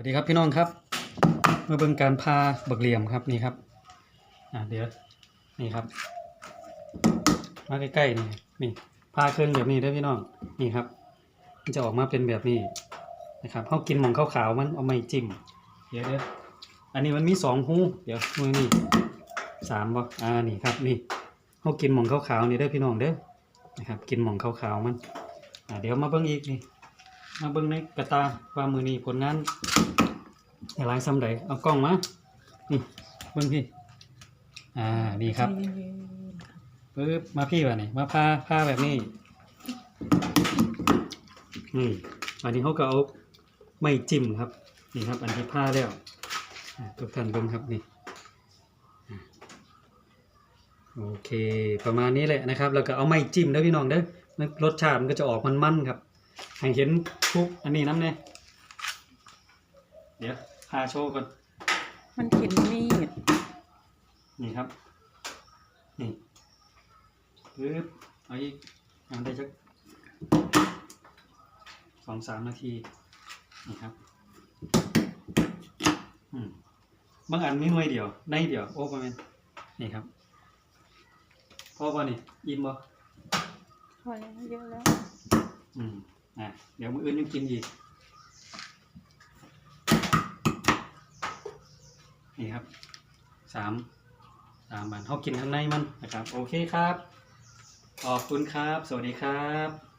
วัสดีครับพี่น้องครับมาเบิ่งการพาบักเหลี่ยมครับนี่ครับอ่าเดี๋ยวนี่ครับ มาใกล้ๆนี่นี่พาเครื่องแบบนี้เด้พี่น้องนี่ครับ มันจะออกมาเป็นแบบนี้นะครับเขากินหมองขาวๆมันเอาไม่จิ้มเดี๋ยวเดี๋ยวอันนี้มันมีสองหูเดี๋ยวมือนี่สามบ่อ่านี่ครับนี่เขากินหมองขาวๆนี่เด้พี่น้องเด้อนะครับ กินหมองขาวๆมันอ่าเดี๋ยวมาเบิ่งอีกนี่ มาเบิ่งในกระตาว่ามือนี้ผลงานหลายซ้ำใดเอากล้องมานี่เบิ่งพี่ อ่านี่ครับปึ๊บมาพี่ว่ะนี่มาพาพาแบบนี้นี่อันนี้เขาก็เอาไม่จิ้มครับ นี่ครับ อันที่ผ้าแล้วทุกท่านเบิ่งครับนี่โอเค ประมาณนี้แหละนะครับ แล้วก็เอาไม่จิ้มเด้อพี่น้องเด้อรสชาติมันก็จะออกมันๆครับ ให้เห็นทุกอันนี้น้ำเนี่ยเดี๋ยวพาโชว์ก่อนมันเข็นมีดนี่ครับ นี่ปึ๊บเอาอีกทำได้สักสองสามนาที นี่ครับอืมบางอันมีหน่วยเดียวในเดียว โอ้ประมาณนี่ครับพ่อป่ะนี่อิ่มบ่พอแล้วเยอะแล้ว อืมอะ เดี๋ยวมืออื่นยังกินอีกนี่ครับสามสามบานเขากินข้างในมันนะครับ โอเคครับ ขอบคุณครับ สวัสดีครับ